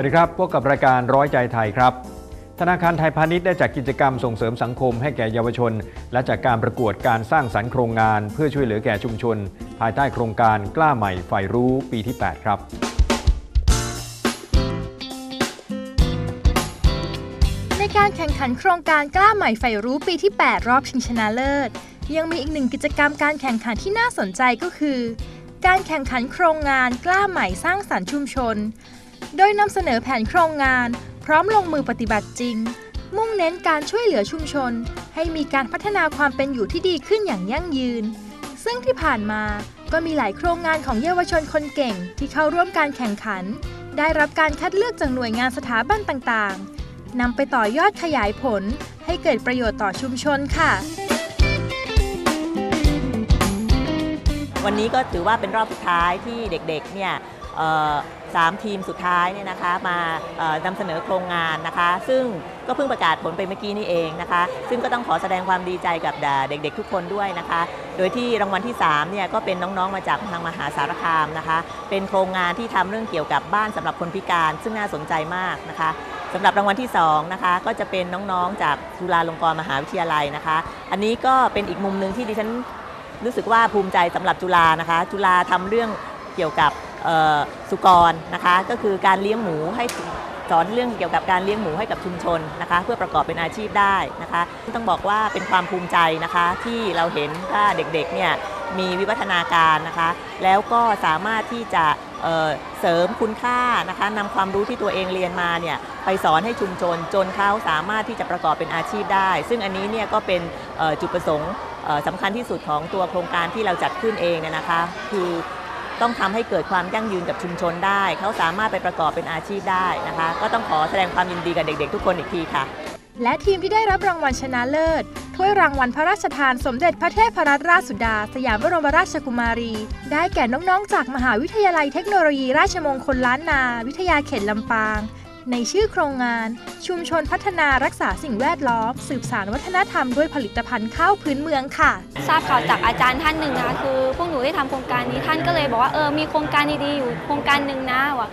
วัสดีครับพบกับรายการร้อยใจไทยครับ ธนาคารไทยพาณิชย์ได้จัดกิจกรรมส่งเสริมสังคมให้แก่เยาวชน และจากการประกวดการสร้างสรรค์โครงงาน เพื่อช่วยเหลือแก่ชุมชน ภายใต้โครงการกล้าใหม่ฝ่ายรู้ปีที่ 8 ครับในการแข่งขันโครงการกล้าใหม่ใฝ่รู้ปีที่ 8 รอบชิงชนะเลิศ ยังมีอีกหนึ่งกิจกรรมการแข่งขันที่น่าสนใจก็คือ การแข่งขันโครงงานกล้าใหม่สร้างสรรค์ชุมชน โดยนำเสนอแผนโครงงาน พร้อมลงมือปฏิบัติจริง มุ่งเน้นการช่วยเหลือชุมชน ให้มีการพัฒนาความเป็นอยู่ที่ดีขึ้นอย่างยั่งยืน ซึ่งที่ผ่านมาก็มีหลายโครงงานของเยาวชนคนเก่งที่เข้าร่วมการแข่งขัน ได้รับการคัดเลือกจากหน่วยงานสถาบันต่างๆนำไปต่อยอดขยายผล ให้เกิดประโยชน์ต่อชุมชนค่ะวันนี้ก็ถือว่าเป็นรอบสุดท้ายที่เด็กๆ เนี่ย สามทีมสุดท้ายเนี่ยนะคะมานำเสนอโครงงานนะคะ ซึ่งก็เพิ่งประกาศผลไปเมื่อกี้นี่เองนะคะ ซึ่งก็ต้องขอแสดงความดีใจกับเด็กๆทุกคนด้วยนะคะ โดยที่รางวัลที่3เนี่ยก็เป็นน้องๆมาจากทางมหาสารคามนะคะ เป็นโครงงานที่ทำเรื่องเกี่ยวกับบ้านสำหรับคนพิการ ซึ่งน่าสนใจมากนะคะสำหรับรางวัลที่2นะคะก็จะเป็นน้องๆจากจุฬาลงกรณ์มหาวิทยาลัยนะคะ อันนี้ก็เป็นอีกมุมหนึ่งที่ดิฉันรู้สึกว่าภูมิใจสำหรับจุฬานะคะ จุฬาทำเรื่องเกี่ยวกับ สุกรนะคะ ก็คือการเลี้ยงหมูให้สอนเรื่องเกี่ยวกับการเลี้ยงหมูให้กับชุมชนนะคะ เพื่อประกอบเป็นอาชีพได้นะคะ ต้องบอกว่าเป็นความภูมิใจนะคะ ที่เราเห็นว่าเด็กๆเนี่ยมีวิวัฒนาการนะคะ แล้วก็สามารถที่จะเเสริมคุณค่านะคะนำความรู้ที่ตัวเองเรียนมาเนี่ยไปสอนให้ชุมชนจนเขาสามารถที่จะประกอบเป็นอาชีพได้ ซึ่งอันนี้เนี่ยก็เป็นจุดประสงค์สำคัญที่สุดของตัวโครงการที่เราจัดขึ้นเองเนี่ยนะคะ คือ ต้องทำให้เกิดความยั่งยืนกับชุมชนได้ เขาสามารถไปประกอบเป็นอาชีพได้นะคะ ก็ต้องขอแสดงความยินดีกับเด็กๆ ทุกคนอีกทีค่ะ และทีมที่ได้รับรางวัลชนะเลิศถ้วยรางวัลพระราชทานสมเด็จพระเทพรัตนราชสุดา สยามบรมราชกุมารี ได้แก่น้องๆ จากมหาวิทยาลัยเทคโนโลยีราชมงคลล้านนา วิทยาเขตลำปาง ในชื่อโครงงาน ชุมชนพัฒนารักษาสิ่งแวดล้อม สืบสานวัฒนธรรมด้วยผลิตภัณฑ์ข้าวพื้นเมืองค่ะ ทราบข่าวจากอาจารย์ท่านหนึ่งนะคะคือพวกหนูได้ทำโครงการนี้ท่านก็เลยบอกว่าเออมีโครงการดีๆอยู่โครงการหนึ่งนะว่ะ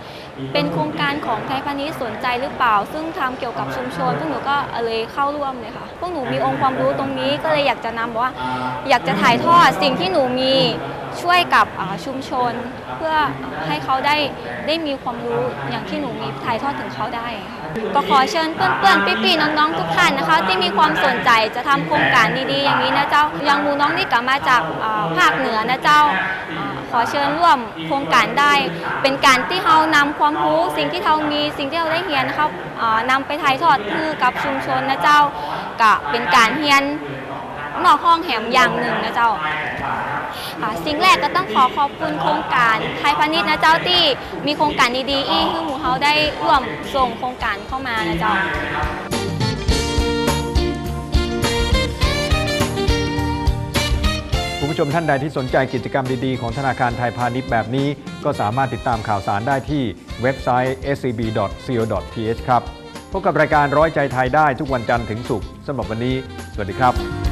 เป็นโครงการของไทยพาณิชย์สนใจหรือเปล่า ซึ่งทำเกี่ยวกับชุมชนพวกหนูก็เลยเข้าร่วมเลยค่ะพวกหนูมีองค์ความรู้ตรงนี้ก็เลยอยากจะนำบอกว่า อยากจะถ่ายทอดสิ่งที่หนูมีช่วยกับชุมชน เพื่อให้เขาได้ได้มีความรู้อย่างที่หนูมีถ่ายทอดถึงเขาได้ก็ขอเชิญเพื่อนๆพี่ๆน้องๆทุกท่านนะคะ ที่มีความสนใจจะทำโครงการดีๆอย่างนี้นะเจ้าอย่างหมูน้องนี่กลับมาจากภาคเหนือนะเจ้า ขอเชิญร่วมโครงการได้ เป็นการที่เรานำความรู้สิ่งที่เรามีสิ่งที่เราได้เรียนนะครับอ่านำไปถ่ายทอดคือกับชุมชนนะเจ้าก็เป็นการเรียนนอกห้องแหมอย่างหนึ่งนะเจ้า ค่ะสิ่งแรกก็ต้องขอขอบคุณโครงการไทยพาณิชย์นะเจ้าที่มีโครงการดีๆ อีให้หมู่เขาได้ร่วมส่งโครงการเข้ามานะเจ้า ผู้ชมท่านใดที่สนใจกิจกรรมดีๆ ของธนาคารไทยพาณิชย์แบบนี้ ก็สามารถติดตามข่าวสารได้ที่เว็บไซต์ scb.co.th ครับ พบกับรายการร้อยใจไทยได้ทุกวันจันทร์ถึงศุกร์สำหรับวันนี้ สวัสดีครับ